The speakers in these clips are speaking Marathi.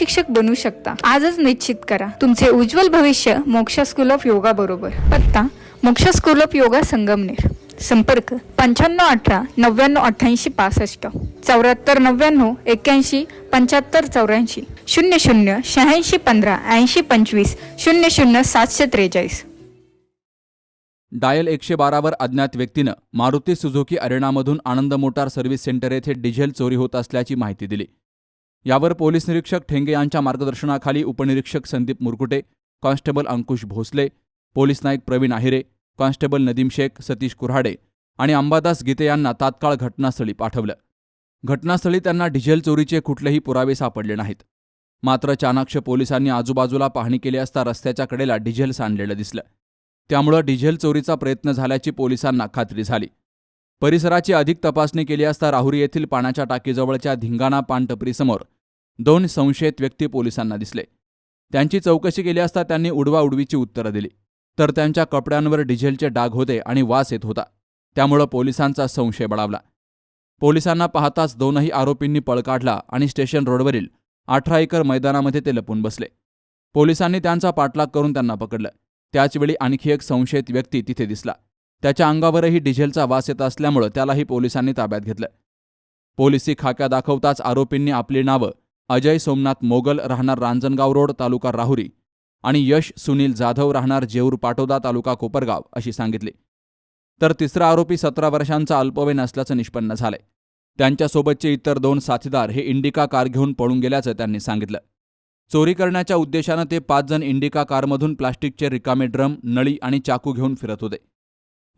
शिक्षक बनू शकता. आजच निश्चित करा. तुमचे उज्ज्वल भविष्य मोक्षा स्कूल ऑफ योगा बरोबर. पत्ता मोक्ष स्कूल ऑफ योगा संगमनेर. संपर्क पंच्याण्णव अठरा नव्याण्णव अठ्ठ्याऐंशी पासष्ट. चौऱ्याहत्तर नव्याण्णव एक्क्याऐंशी पंच्याहत्तर चौऱ्याऐंशी. शून्य शून्य शहाऐंशी पंधरा ऐंशी पंचवीस. शून्य शून्य सातशे त्रेचाळीस. डायल एकशे बारावर अज्ञात व्यक्तीनं मारुती सुझुकी अरेनामधून आनंद मोटार सर्व्हिस सेंटर येथे डिझेल चोरी होत असल्याची माहिती दिली. यावर पोलीस निरीक्षक ठेंगे यांच्या मार्गदर्शनाखाली उपनिरीक्षक Sandeep Murkute constable Ankush Bhosale police Naik Pravin Ahire constable Nadeem Shaikh Satish Kurhade आणि अंबादास गीते यांना तात्काळ घटनास्थळी पाठवलं. घटनास्थळी त्यांना डिझेल चोरीचे कुठलेही पुरावे सापडले नाहीत. मात्र चाणाक्ष पोलिसांनी आजूबाजूला पाहणी केली असता रस्त्याच्या कडेला डिझेल सांडलेलं दिसलं. त्यामुळं डिझेल चोरीचा प्रयत्न झाल्याची पोलिसांना खात्री झाली. परिसराची अधिक तपासणी केली असता राहुरी येथील पाण्याच्या टाकीजवळच्या धिंगाणा पानटपरीसमोर दोन संशयित व्यक्ती पोलिसांना दिसले. त्यांची चौकशी केली असता त्यांनी उडवाउडवीची उत्तरं दिली. तर त्यांच्या कपड्यांवर डिझेलचे डाग होते आणि वास येत होता. त्यामुळं पोलिसांचा संशय बळावला. पोलिसांना पाहताच दोनही आरोपींनी पळ काढला आणि स्टेशन रोडवरील अठरा एकर मैदानामध्ये ते लपून बसले. पोलिसांनी त्यांचा पाठलाग करून त्यांना पकडलं. त्याचवेळी आणखी एक संशयित व्यक्ती तिथे दिसला. त्याच्या अंगावरही डिझेलचा वास येत असल्यामुळं त्यालाही पोलिसांनी ताब्यात घेतलं. पोलिसी खाक्या दाखवताच आरोपींनी आपली नावं अजय सोमनाथ मोगल राहणार रांजणगाव रोड तालुका राहुरी आणि यश सुनील जाधव राहणार जेऊर पाटोदा तालुका कोपरगाव अशी सांगितली. तर तिसरा आरोपी सतरा वर्षांचा अल्पवयीन असल्याचं निष्पन्न झालंय. त्यांच्यासोबतचे इतर दोन साथीदार हे इंडिका कार घेऊन पळून गेल्याचं त्यांनी सांगितलं. चोरी करण्याच्या उद्देशानं ते पाच जण इंडिका कारमधून प्लास्टिकचे रिकामे ड्रम नळी आणि चाकू घेऊन फिरत होते.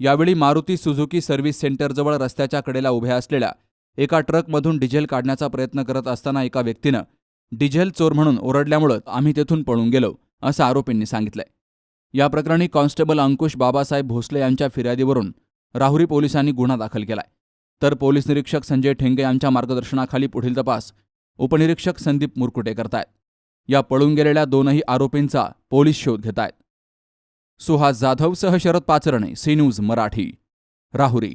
यावेळी मारुती सुझुकी सर्व्हिस सेंटरजवळ रस्त्याच्या कडेला उभ्या असलेल्या एका ट्रकमधून डिझेल काढण्याचा प्रयत्न करत असताना एका व्यक्तीनं डिझेल चोर म्हणून ओरडल्यामुळं आम्ही तेथून पळून गेलो असं आरोपींनी सांगितलंय. या प्रकरणी कॉन्स्टेबल अंकुश बाबासाहेब भोसले यांच्या फिर्यादीवरून राहुरी पोलिसांनी गुन्हा दाखल केलाय. तर पोलीस निरीक्षक संजय ठेंगे यांच्या मार्गदर्शनाखाली पुढील तपास उपनिरीक्षक संदीप मुरकुटे करतायत. या पळून गेलेल्या दोनही आरोपींचा पोलीस शोध घेतायत. आहेत सुहास जाधवसह शरद पाचरणे सी न्यूज मराठी राहुरी.